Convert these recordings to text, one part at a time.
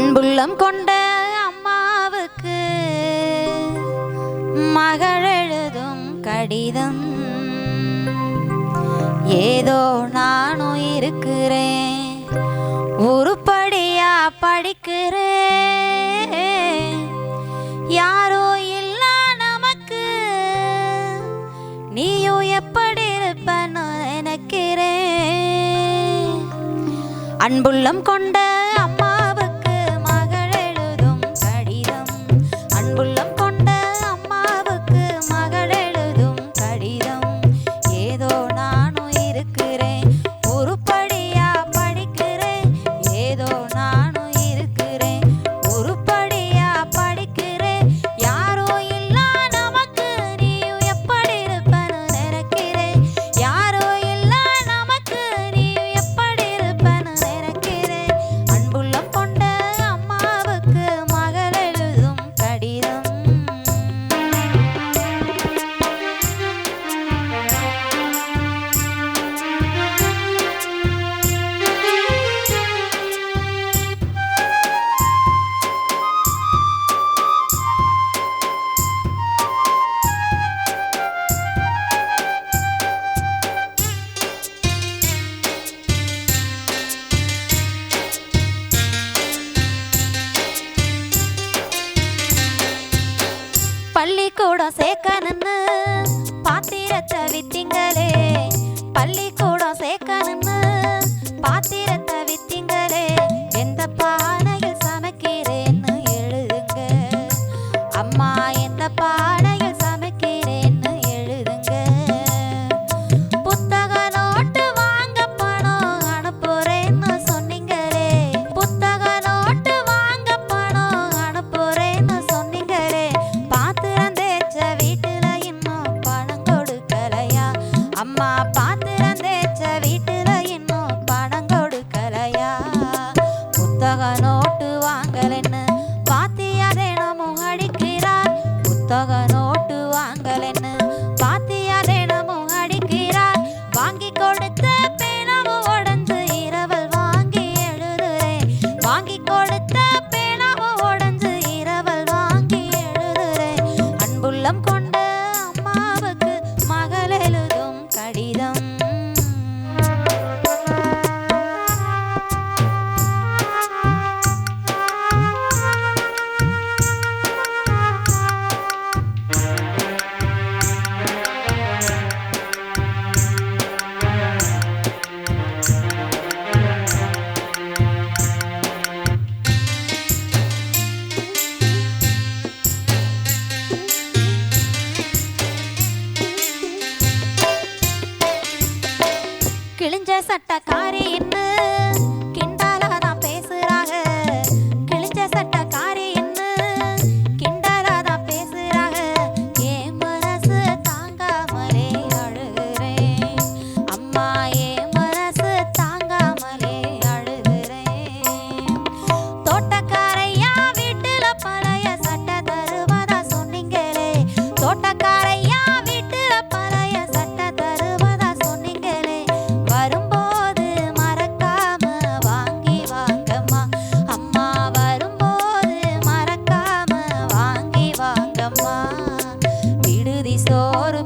அன்புள்ளம் கொண்ட அம்மாவுக்கு மகளெழுதும் கடிதம். ஏதோ நானும் இருக்கிறேன் உருப்படியா படிக்கிறேன். யாரோ இல்ல நமக்கு நீயும் எப்படி இருப்பன்னு நினைக்கிறேன். அன்புள்ளம் கொண்ட அம்மா தவித்தீங்களே பள்ளி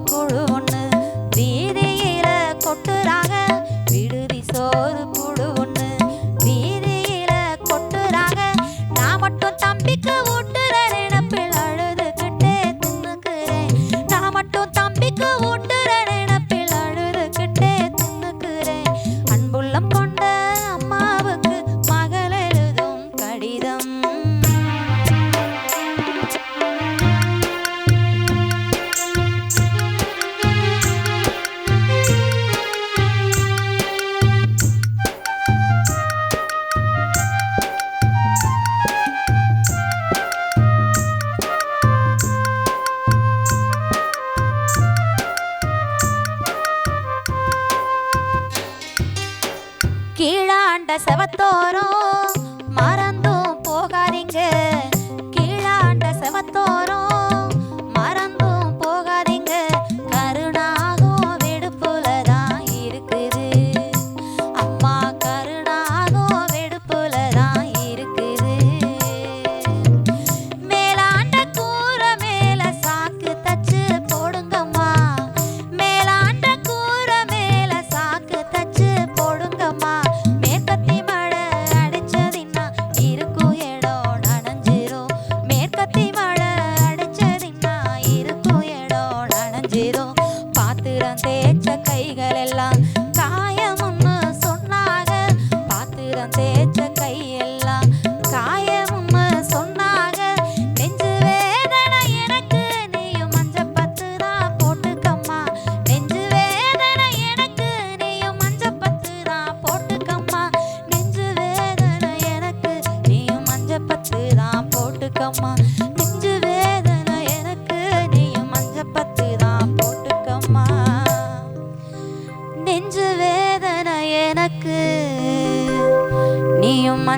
பொழுது மாண்ட செவத்தோறும் மாற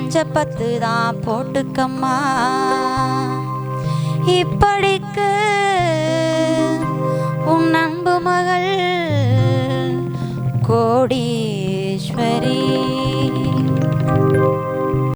பச்சை பத்து தான் போட்டுக்கம்மா. இப்படி